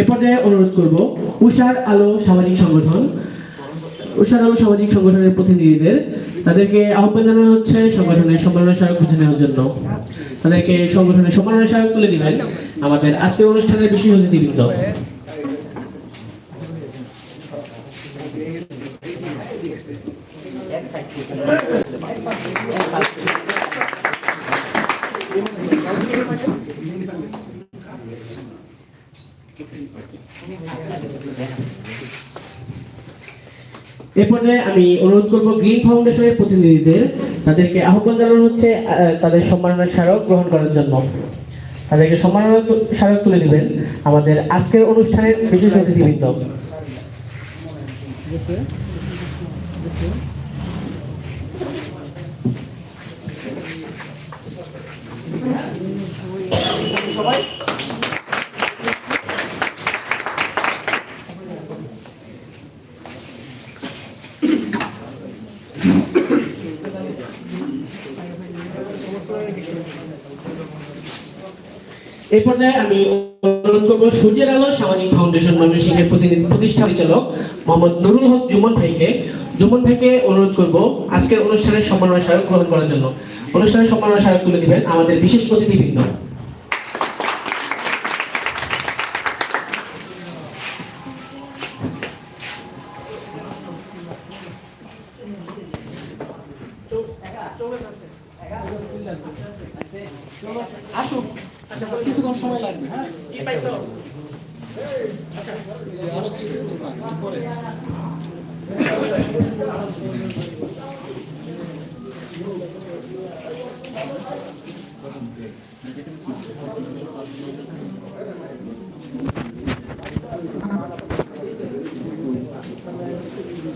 এ পর্যায়ে অনুরোধ করব উষার আলো সামাজিক সংগঠন। উষার আলো সামাজিক সংগঠনের প্রতিনিধিদের, তাদেরকে আহ্বান জানানো হচ্ছে সংগঠনের সম্মাননা সহায়ক বুঝে নেওয়ার জন্য। তাদেরকে সংগঠনের সম্মাননা সহায়ক তুলে দিবেন আমাদের আজকের অনুষ্ঠানের বিশেষ অতিথিবৃন্দ। এ পর্যায়ে আমি অনুরোধ করব গ্রিন ফাউন্ডেশনের প্রতিনিধিদের, তাদেরকে আহ্বান জানানো হচ্ছে তাদের সম্মাননা স্মারক গ্রহণ করার জন্য। তাদেরকে সম্মাননা স্মারক তুলে দিবেন আমাদের আজকের অনুষ্ঠানের বিশেষ অতিথিবৃন্দ। এই পর্যায়ে আমি অনুরোধ করব সূর্যের আলো, সামাজিক ফাউন্ডেশন ময়মনসিংহের প্রতিনিধি প্রতিষ্ঠা পরিচালক মোহাম্মদ নুরুল হক জুমন ভাইকে। জুমন ভাইকে অনুরোধ করব আজকের অনুষ্ঠানের সম্মাননা স্মারক গ্রহণ করার জন্য। অনুষ্ঠানের সম্মাননা স্মারক তুলে দিবেন আমাদের বিশেষ অতিথিবৃন্দ। আসুক কিছুক্ষণ সময় লাগবে হ্যাঁ? আসছে, পরে